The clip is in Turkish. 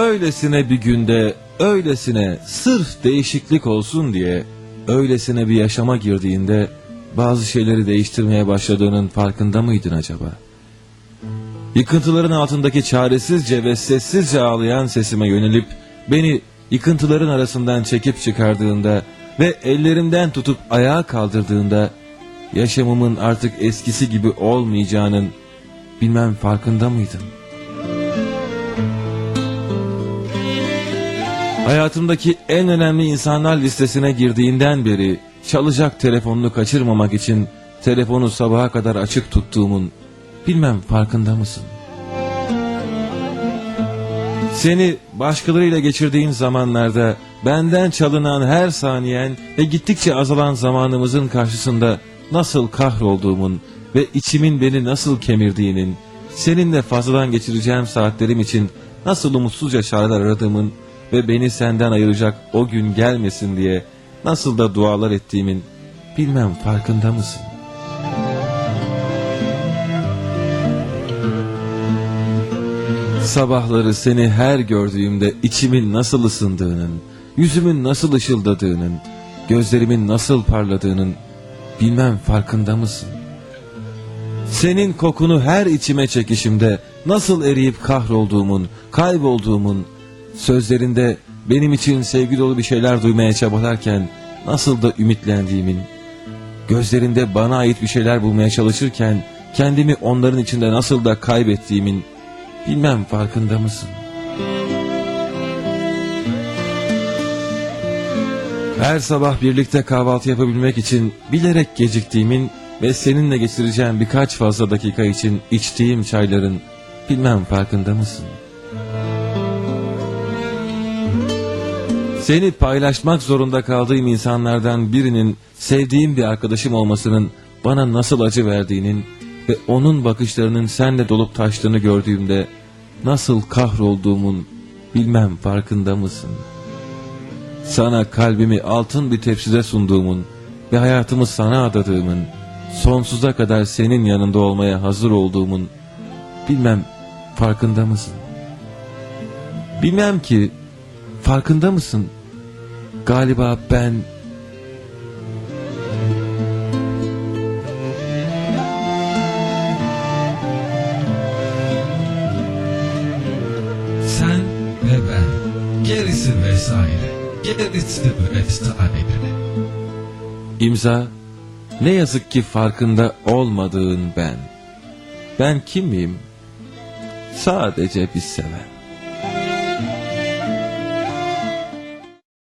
Öylesine bir günde, öylesine sırf değişiklik olsun diye, öylesine bir yaşama girdiğinde bazı şeyleri değiştirmeye başladığının farkında mıydın acaba? Yıkıntıların altındaki çaresizce ve sessizce ağlayan sesime yönelip beni yıkıntıların arasından çekip çıkardığında ve ellerimden tutup ayağa kaldırdığında yaşamımın artık eskisi gibi olmayacağının bilmem farkında mıydın? Hayatımdaki en önemli insanlar listesine girdiğinden beri çalacak telefonunu kaçırmamak için telefonu sabaha kadar açık tuttuğumun bilmem farkında mısın? Seni başkalarıyla geçirdiğin zamanlarda benden çalınan her saniyen ve gittikçe azalan zamanımızın karşısında nasıl kahrolduğumun ve içimin beni nasıl kemirdiğinin, seninle fazladan geçireceğim saatlerim için nasıl umutsuzca çareler aradığımın ve beni senden ayıracak o gün gelmesin diye nasıl da dualar ettiğimin bilmem farkında mısın? Sabahları seni her gördüğümde içimin nasıl ısındığının, yüzümün nasıl ışıldadığının, gözlerimin nasıl parladığının bilmem farkında mısın? Senin kokunu her içime çekişimde nasıl eriyip kahrolduğumun, kaybolduğumun, sözlerinde benim için sevgi dolu bir şeyler duymaya çabalarken nasıl da ümitlendiğimin, gözlerinde bana ait bir şeyler bulmaya çalışırken kendimi onların içinde nasıl da kaybettiğimin bilmem farkında mısın? Her sabah birlikte kahvaltı yapabilmek için bilerek geciktiğimin ve seninle geçireceğim birkaç fazla dakika için içtiğim çayların bilmem farkında mısın? Seni paylaşmak zorunda kaldığım insanlardan birinin sevdiğim bir arkadaşım olmasının bana nasıl acı verdiğinin ve onun bakışlarının senle dolup taştığını gördüğümde nasıl kahrolduğumun bilmem farkında mısın? Sana kalbimi altın bir tepside sunduğumun ve hayatımı sana adadığımın, sonsuza kadar senin yanında olmaya hazır olduğumun bilmem farkında mısın? Bilmem ki farkında mısın? Galiba ben Sen ve ben. Gerisi vesaire. Gerisi vesaire. imza ne yazık ki farkında olmadığın ben. Ben kimim? Sadece bir seven.